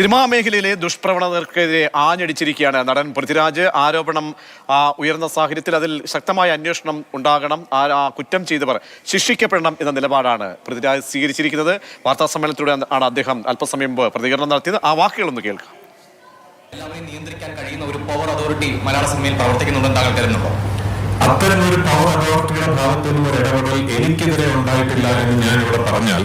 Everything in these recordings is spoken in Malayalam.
സിനിമാ മേഖലയിലെ ദുഷ്പ്രവണതകൾക്കെതിരെ ആഞ്ഞടിച്ചിരിക്കുകയാണ് നടൻ പൃഥ്വിരാജ്. ആരോപണം ഉയർന്ന സാഹചര്യത്തിൽ അതിൽ ശക്തമായ അന്വേഷണം ഉണ്ടാകണം. ആ കുറ്റം ചെയ്തവർ ശിക്ഷിക്കപ്പെടണം എന്ന നിലപാടാണ് പൃഥ്വിരാജ് സ്വീകരിച്ചിരിക്കുന്നത്. വാർത്താ സമ്മേളനത്തിലൂടെ ആണ് അദ്ദേഹം അല്പസമയം മുമ്പ് പ്രതികരണം നടത്തിയത്. ആ വാക്കുകളൊന്ന് കേൾക്കാം. എല്ലാവരെയും നിയന്ത്രിക്കാൻ കഴിയുന്ന ഒരു പവർ അതോറിറ്റി മലയാള സിനിമയിൽ പ്രവർത്തിക്കുന്നുണ്ടെന്ന് അത്തരം ഒരു പവർ അതോറിറ്റിയുടെ ഭാഗത്തു നിന്നൊരു ഇടപെടൽ എനിക്കെതിരെ ഉണ്ടായിട്ടില്ല എന്ന് ഞാൻ ഇവിടെ പറഞ്ഞാൽ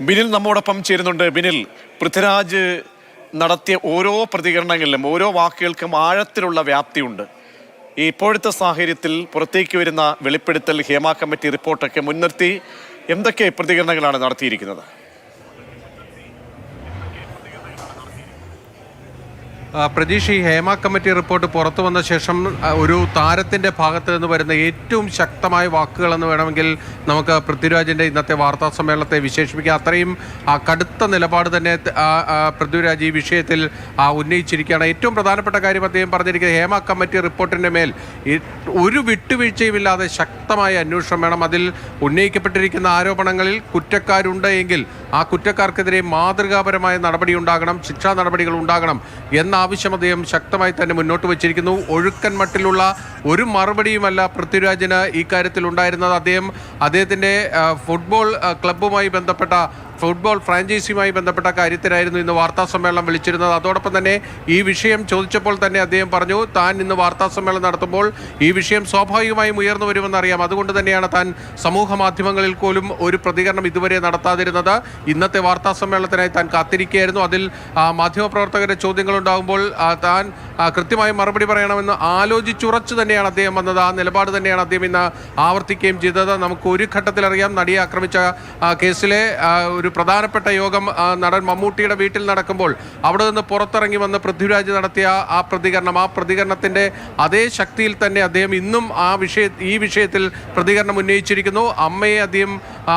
Binil നമ്മോടൊപ്പം ചേരുന്നുണ്ട്. ബിനിൽ പൃഥ്വിരാജ് നടത്തിയ ഓരോ പ്രതികരണങ്ങളിലും ഓരോ വാക്കുകൾക്കും ആഴത്തിലുള്ള വ്യാപ്തിയുണ്ട്. ഇപ്പോഴത്തെ സാഹചര്യത്തിൽ പുറത്തേക്ക് വരുന്ന വെളിപ്പെടുത്തൽ ഹേമ കമ്മിറ്റി റിപ്പോർട്ടൊക്കെ മുൻനിർത്തി എന്തൊക്കെ പ്രതികരണങ്ങളാണ് നടത്തിയിരിക്കുന്നത്? ആ, പ്രതീഷ് ഈ ഹേമ കമ്മിറ്റി റിപ്പോർട്ട് പുറത്തു വന്ന ശേഷം ഒരു താരത്തിന്റെ ഭാഗത്ത് നിന്ന് വരുന്ന ഏറ്റവും ശക്തമായ വാക്കുകളെന്ന് വേണമെങ്കിൽ നമുക്ക് പൃഥ്വിരാജിന്റെ ഇന്നത്തെ വാർത്താ സമ്മേളനത്തെ വിശേഷിപ്പിക്കാം. അത്രയും കടുത്ത നിലപാട് തന്നെ പൃഥ്വിരാജ് ഈ വിഷയത്തിൽ ഉന്നയിച്ചിരിക്കുകയാണ്. ഏറ്റവും പ്രധാനപ്പെട്ട കാര്യം അദ്ദേഹം പറഞ്ഞിരിക്കുന്നത് ഹേമ കമ്മിറ്റി റിപ്പോർട്ടിന്റെ മേൽ ഒരു വിട്ടുവീഴ്ചയുമില്ലാതെ ശക്തമായ അന്വേഷണം വേണം. അതിൽ ഉന്നയിക്കപ്പെട്ടിരിക്കുന്ന ആരോപണങ്ങളിൽ കുറ്റക്കാരുണ്ട് എങ്കിൽ ആ കുറ്റക്കാർക്കെതിരെ മാതൃകാപരമായ നടപടി ഉണ്ടാകണം ശിക്ഷാ നടപടികൾ ഉണ്ടാകണം എന്ന ആവശ്യം അദ്ദേഹം ശക്തമായി തന്നെ മുന്നോട്ട് വച്ചിരിക്കുന്നു. ഒഴുക്കൻ മട്ടിലുള്ള ഒരു മറുപടിയുമല്ല പൃഥ്വിരാജിന് ഇക്കാര്യത്തിൽ കാര്യത്തിൽ ഉണ്ടായിരുന്നത് അദ്ദേഹം അദ്ദേഹത്തിന്റെ ഫുട്ബോൾ ക്ലബ്ബുമായി ബന്ധപ്പെട്ട ഫുട്ബോൾ ഫ്രാഞ്ചൈസിയുമായി ബന്ധപ്പെട്ട കാര്യത്തിനായിരുന്നു ഇന്ന് വാർത്താ സമ്മേളനം വിളിച്ചിരുന്നത്. അതോടൊപ്പം തന്നെ ഈ വിഷയം ചോദിച്ചപ്പോൾ തന്നെ അദ്ദേഹം പറഞ്ഞു താൻ ഇന്ന് വാർത്താ സമ്മേളനം നടത്തുമ്പോൾ ഈ വിഷയം സ്വാഭാവികമായും ഉയർന്നു വരുമെന്ന് അറിയാം. അതുകൊണ്ട് തന്നെയാണ് താൻ സമൂഹ മാധ്യമങ്ങളിൽ പോലും ഒരു പ്രതികരണം ഇതുവരെ നടത്താതിരുന്നത്. ഇന്നത്തെ വാർത്താ സമ്മേളനത്തിനായി താൻ കാത്തിരിക്കുകയായിരുന്നു. അതിൽ മാധ്യമപ്രവർത്തകരുടെ ചോദ്യങ്ങളുണ്ടാകുമ്പോൾ താൻ കൃത്യമായി മറുപടി പറയണമെന്ന് ആലോചിച്ചുറച്ചു തന്നെയാണ് അദ്ദേഹം വന്നത്. ആ നിലപാട് തന്നെയാണ് അദ്ദേഹം ഇന്ന് ആവർത്തിക്കുകയും ചെയ്തത്. നമുക്ക് ഒരു ഘട്ടത്തിൽ അറിയാം നടിയെ ആക്രമിച്ച കേസിലെ ആ, ഒരു പ്രധാനപ്പെട്ട യോഗം നടൻ മമ്മൂട്ടിയുടെ വീട്ടിൽ നടക്കുമ്പോൾ അവിടെ നിന്ന് പുറത്തിറങ്ങി വന്ന് പൃഥ്വിരാജ് നടത്തിയ ആ പ്രതികരണം. ആ പ്രതികരണത്തിന്റെ അതേ ശക്തിയിൽ തന്നെ അദ്ദേഹം ഇന്നും ആ വിഷയ ഈ വിഷയത്തിൽ പ്രതികരണം ഉന്നയിച്ചിരിക്കുന്നു. അമ്മയെ അദ്ദേഹം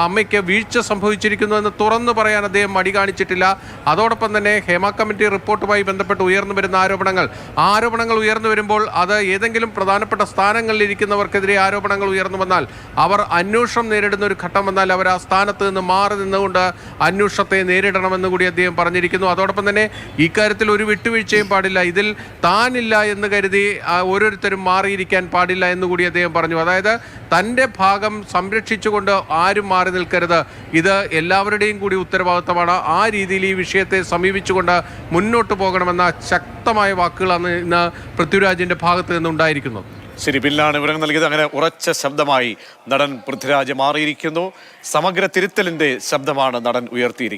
അമ്മയ്ക്ക് വീഴ്ച സംഭവിച്ചിരിക്കുന്നു എന്ന് തുറന്നു പറയാൻ അദ്ദേഹം മടി കാണിച്ചിട്ടില്ല. അതോടൊപ്പം തന്നെ ഹേമ കമ്മിറ്റി റിപ്പോർട്ടുമായി ബന്ധപ്പെട്ട് ഉയർന്നു വരുന്ന ആരോപണങ്ങൾ. ആ ആരോപണങ്ങൾ ഉയർന്നു വരുമ്പോൾ അത് ഏതെങ്കിലും പ്രധാനപ്പെട്ട സ്ഥാനങ്ങളിൽ ഇരിക്കുന്നവർക്കെതിരെ ആരോപണങ്ങൾ ഉയർന്നു വന്നാൽ അവർ അന്വേഷണം നേരിടുന്ന ഒരു ഘട്ടം വന്നാൽ അവർ ആ സ്ഥാനത്ത് നിന്ന് മാറി നിന്നുകൊണ്ട് അന്വേഷണത്തെ നേരിടണമെന്ന് കൂടി അദ്ദേഹം പറഞ്ഞിരിക്കുന്നു. അതോടൊപ്പം തന്നെ ഇക്കാര്യത്തിൽ ഒരു വിട്ടുവീഴ്ചയും പാടില്ല. ഇതിൽ താനില്ല എന്ന് കരുതി ഓരോരുത്തരും മാറിയിരിക്കാൻ പാടില്ല എന്ന് കൂടി അദ്ദേഹം പറഞ്ഞു. അതായത് തന്റെ ഭാഗം സംരക്ഷിച്ചുകൊണ്ട് ആരും മാറി നിൽക്കരുത്. ഇത് എല്ലാവരുടെയും കൂടി ഉത്തരവാദിത്തമാണ്. ആ രീതിയിൽ ഈ വിഷയത്തെ സമീപിച്ചുകൊണ്ട് മുന്നോട്ട് പോകണമെന്ന ശക്തമായ വാക്കുകളാണ് ഇന്ന് പൃഥ്വിരാജിന്റെ ഭാഗത്ത് നിന്നുണ്ടായിരിക്കുന്നത്. ശരി ബില്ലാണ് വിവരങ്ങൾ നൽകിയത്. അങ്ങനെ ഉറച്ച ശബ്ദമായി നടൻ പൃഥ്വിരാജ് മാറിയിരിക്കുന്നു. സമഗ്ര തിരുത്തലിന്റെ ശബ്ദമാണ് നടൻ ഉയർത്തിയിരിക്കുന്നത്.